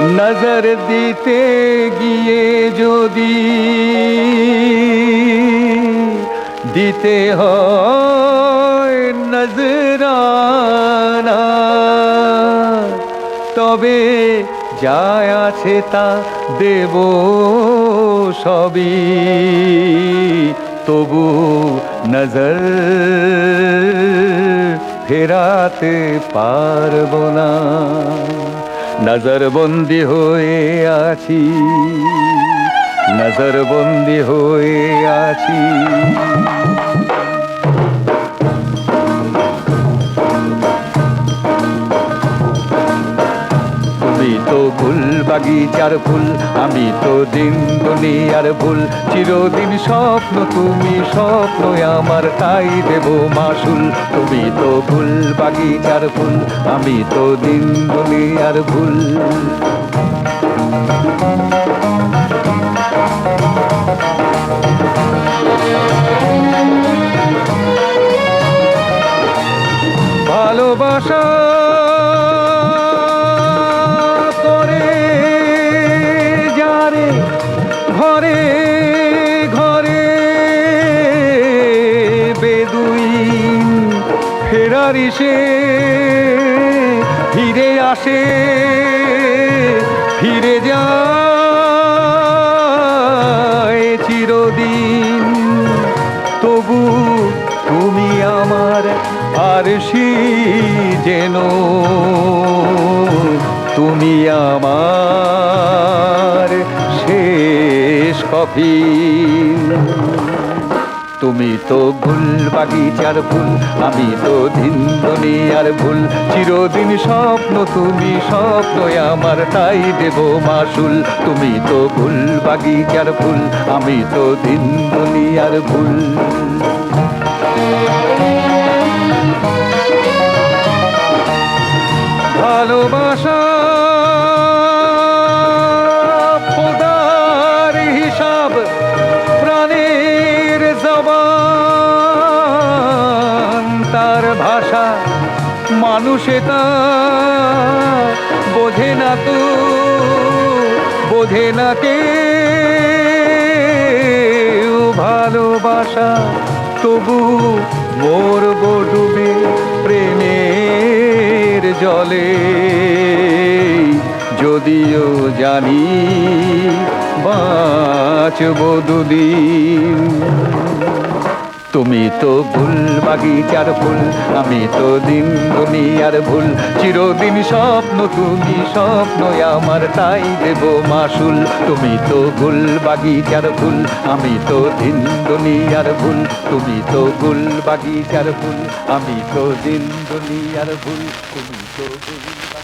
নজর দিতে গিয়ে যদি দিতে হয় নজরানা, তবে যা আছে তা দেব সবই। তবু নজর ফেরাতে পারব না। নজর বন্দি হয়ে আছি নজর বন্দি হয়ে আছি। তুমি তো ফুল বাগিচার ফুল, আমি তো দিন দুনিয়ার ফুল। চিরদিন স্বপ্ন, তুমি স্বপ্ন আমার তাই দেব মাসুল। তুমি তো ফুল বাগিচার ফুল, আমি তো দিন দুনিয়ার ফুল। ভালোবাসা ফেরারি সে ফিরে আসে, ফিরে যায় চিরদিন। তবু তুমি আমার আর যেন, তুমি আমার শেষ কফি তুমি তো ফুল বাগিচার ফুল আমি তো দিন আর ভুল। চিরদিন স্বপ্ন, তুমি স্বপ্ন আমার, তাই দেব মাসুল। তুমি তো ফুল বাগিচার ফুল আমি তো দিন আর ভুল। ভালোবাসা তার ভাষা, মানুষে তা বোঝে না তো, বোঝে না কে ভালোবাসা। তবু মরব ডুবে প্রেমের জলে, যদিও জানি বাঁচব দুদিন। তুমি তো ফুল বাগিচার ফুল। আমি তো দিন দুনিয়ার ভুল। চিরদিন স্বপ্ন, তুমি স্বপ্ন আমার, তাই দেব মাসুল। তুমি তো ফুল বাগিচার ফুল। আমি তো দিন দুনিয়ার ভুল। তুমি তো ফুল বাগিচার ফুল। আমি তো দিন দুনিয়ার ভুল। তুমি তো ফুল